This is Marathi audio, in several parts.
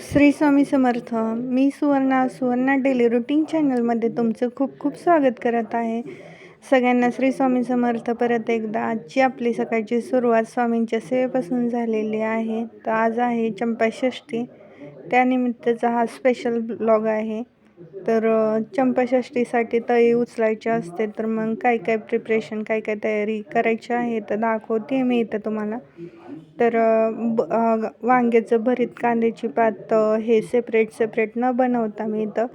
श्री स्वामी समर्थ मी सुवर्णा सुवर्णा डेली रुटीन चॅनलमध्ये तुमचं खूप खूप स्वागत करत आहे. सगळ्यांना श्री स्वामी समर्थ परत एकदा आजची आपली सकाळची सुरुवात स्वामींच्या सेवेपासून झालेली आहे. तर आज आहे चंपाषष्ठी त्यानिमित्तचा हा स्पेशल ब्लॉग आहे. तर चंपाषष्ठीसाठी तळी उचलायची असते तर मग काय काय प्रिपरेशन काय काय तयारी करायची आहे तर दाखवते मी इथं तुम्हाला. तर ब वांग्याचं भरीत कांद्याची पात हे सेपरेट सेपरेट न बनवता मी इथं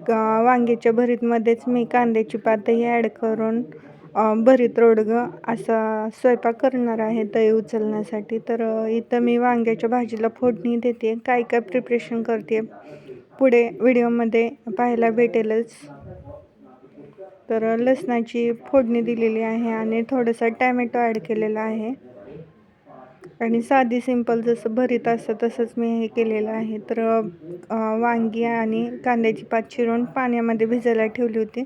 क वांग्याच्या भरीतमध्येच मी कांद्याची पातही ॲड करून भरीत रोडगं असा स्वयंपाक करणार आहे तळी उचलण्यासाठी. तर इथं मी वांग्याच्या भाजीला फोडणी देते. काय काय प्रिपरेशन करते? पुढे व्हिडिओमध्ये पाहायला भेटेलच. तर लसणाची फोडणी दिलेली आहे आणि थोडंसं टॅमॅटो ॲड केलेला आहे. आणि साधी सिंपल जसं भरीत असतं तसंच मी हे केलेलं आहे. तर वांगी आणि कांद्याची पात चिरून पाण्यामध्ये भिजायला ठेवली होती.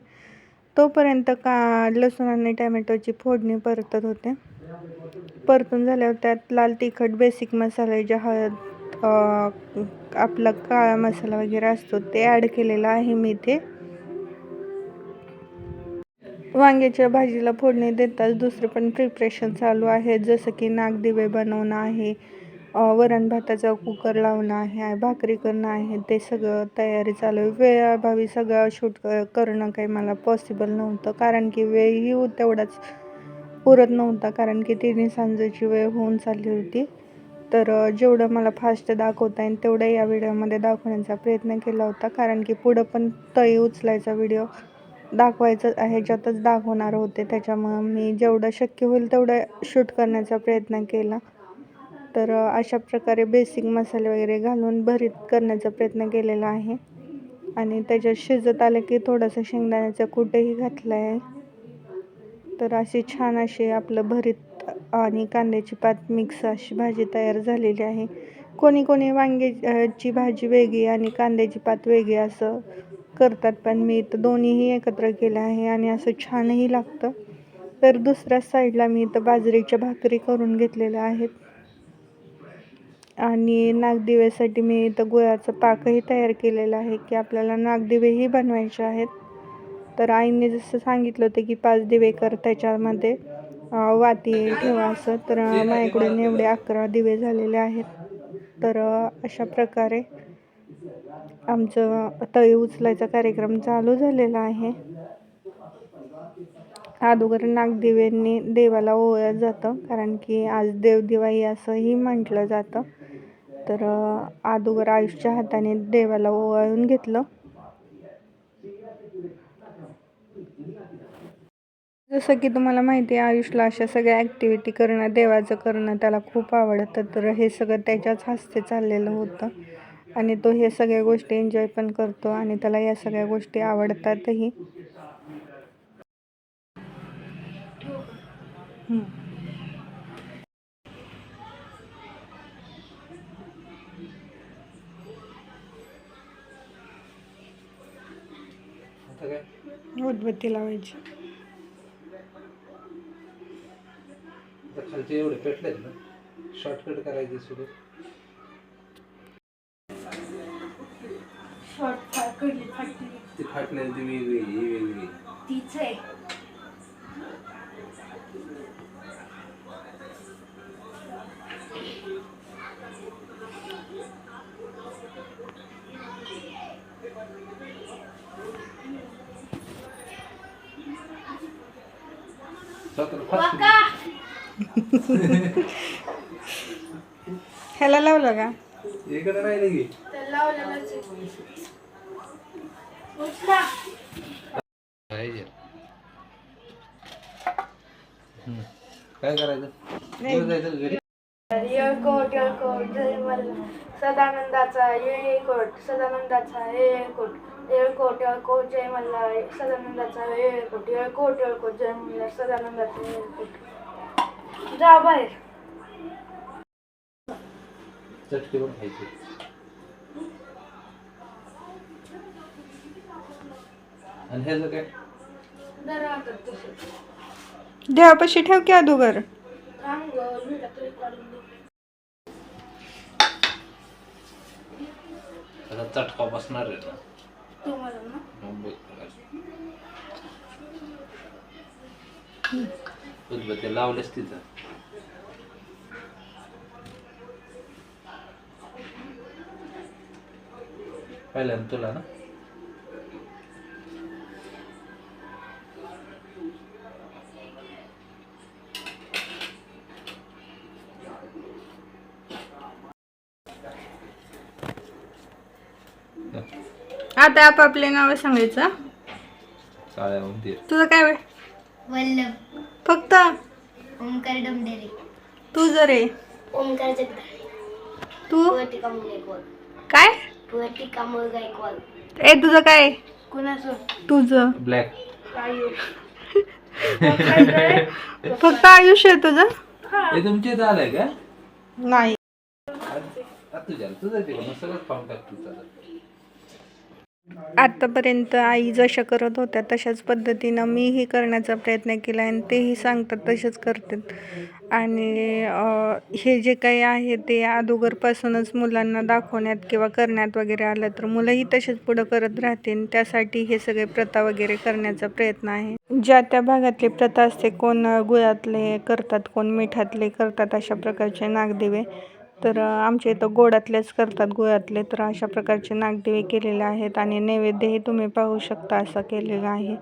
तोपर्यंत का लसूण आणि टॅमॅटोची फोडणी परतत होते. परतून झाल्यावर त्यात लाल तिखट बेसिक मसाला जे हळद आपला काळा मसाला वगैरे असतो ते ॲड केलेला आहे मी इथे. वांग्याच्या भाजीला फोडणी देताच दुसरं पण प्रिपरेशन चालू आहे. जसं की नागदिवे बनवणं आहे वरण भाताचा कुकर लावणं आहे भाकरी करणं आहे ते सगळं तयारी चालू आहे. वेळाभावी सगळं शूट करणं काही मला पॉसिबल नव्हतं. कारण की वेळही तेवढाच पुरत नव्हता. कारण की तिन्ही सांजेची वेळ होऊन चालली होती. तर जेवढं मला फास्ट दाखवता येईल तेवढं या व्हिडिओमध्ये दाखवण्याचा प्रयत्न केला होता. कारण की पुढं पण तळी उचलायचा व्हिडिओ दाखवायचं ह्याच्यातच दाखवणार होते. त्याच्यामुळं मी जेवढं शक्य होईल तेवढं शूट करण्याचा प्रयत्न केला. तर अशा प्रकारे बेसिक मसाले वगैरे घालून भरीत करण्याचा प्रयत्न केलेला आहे. आणि त्याच्यात शिजत आलं की थोडंसं शेंगदाण्याचं कुठेही घातलं आहे. तर अशी छान अशी आपलं भरीत आणि कांद्याची पात मिक्स अशी भाजी तयार झालेली आहे. कोणी कोणी वांग्याची भाजी वेगळी आणि कांद्याची पात वेगळी असं करतात पण मी इथं दोन्हीही एकत्र केलं आहे आणि असं छानही लागतं. तर दुसऱ्या साईडला मी इथं बाजरीच्या भाकरी करून घेतलेल्या आहेत. आणि नागदिव्यासाठी मी इथं गुळाचं पाकही तयार केलेलं आहे की आपल्याला नागदिवेही बनवायचे आहेत. तर आईने जसं सांगितलं होतं की पाच दिवे कर त्याच्यामध्ये वाती ठेवा असं. तर माझ्याकडून एवढे अकरा दिवे झालेले आहेत. तर अशा प्रकारे आमचं तळी उचलायचा कार्यक्रम चालू झालेला आहे. अगोदर नागदिव्यांनी देवाला ओवळलं जातं कारण की आज देवदिवाळी असंही म्हटलं जातं. तर अगोदर आयुषच्या हाताने देवाला ओवाळून घेतलं. जसं की तुम्हाला माहिती आहे आयुषला अशा सगळ्या ॲक्टिव्हिटी करणं देवाचं करणं त्याला खूप आवडतं. तर हे सगळं त्याच्याच हस्ते चाललेलं होतं. आणि तो हे सगळ्या गोष्टी एन्जॉय पण करतो आणि त्याला या सगळ्या गोष्टी आवडतातही. हम्म. उदबत्ती लावायची. खालचे एवढे पेटलेत ना शॉर्टकट करायचे सुरू. फाटलेली ती वेगळी ही वेगळी. तीच आहे. ह्याला लावलं का? इकडे राहिले की. तर काय करायचं? येळकोट येळकोट जय मल्हार सदानंदाचा येळकोट सदानंदाचा येळकोट येळकोट येळकोट जय मल्हार सदानंदाचा येळकोट येळकोट येळकोट जय मल्हार सदानंदाचा येळकोट जा बाहेर. चटके पण खायचे. आणि ह्याचं काय? आता देवापाशी ठेव की अदोगर. त्याचा चटका बसणार आहे ना तुम्हाला ना? मुंबईत उदबत्ती लावलेच तिथं. पहिल्यांदा तुला ना? आता आपापले नावं सांगायचं. तुझं काय वेळ वल्लभ. फक्त. ओमकार डमडेरे. तुझं रे ओमकार जगदाळे. तू? पुवटिका मूळ गायकवाड काय? पुवटिका मूळ गायकवाड ए तुझं काय? कुणाचं? तुझं. ब्लॅक. फक्त आयुष्य आहे तुझं? हे. तुमच्या इथं आलंय का? नाही. तुझ्या तुझं ते सगळं खाऊन टाक तू चालत आत्तापर्यंत आई जशा करत होत्या तशाच पद्धतीनं मीही करण्याचा प्रयत्न केला आणि तेही सांगतात तसेच करतात. आणि हे जे काही आहे ते अगोदरपासूनच मुलांना दाखवण्यात किंवा करण्यात वगैरे आलं तर मुलंही तसेच पुढं करत राहतील त्यासाठी हे सगळे प्रथा वगैरे करण्याचा प्रयत्न आहे. ज्या त्या भागातली प्रथा असते कोण गुळातले करतात कोण मिठातले करतात अशा प्रकारचे नागदिवे तर आमच्या इथं गोडातलेच करतात गुळातले. तर अशा प्रकारचे नागदिवे केलेले आहेत आणि नैवेद्यही तुम्ही पाहू शकता असं केलेलं आहे.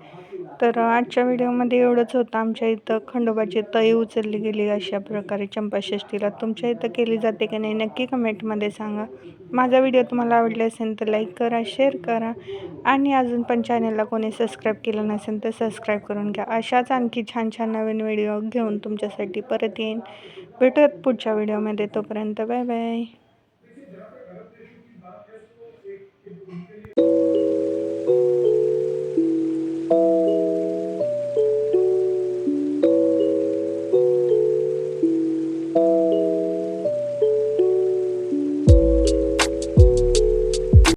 तर आजच्या व्हिडिओमध्ये एवढंच होतं. आमच्या इथं खंडोबाची तळी उचलली गेली अशा प्रकारे चंपाषष्ठीला. तुमच्या इथं केली जाते की नाही नक्की कमेंटमध्ये सांगा. माझा व्हिडिओ तुम्हाला आवडला असेल तर लाईक करा शेअर करा. आणि अजून पण चॅनलला कोणी सबस्क्राईब केलं नसेल तर सबस्क्राईब करून घ्या. अशाच आणखी छान छान नवीन व्हिडिओ घेऊन तुमच्यासाठी परत येईन. भेटूयात पुढच्या व्हिडिओमध्ये तोपर्यंत बाय बाय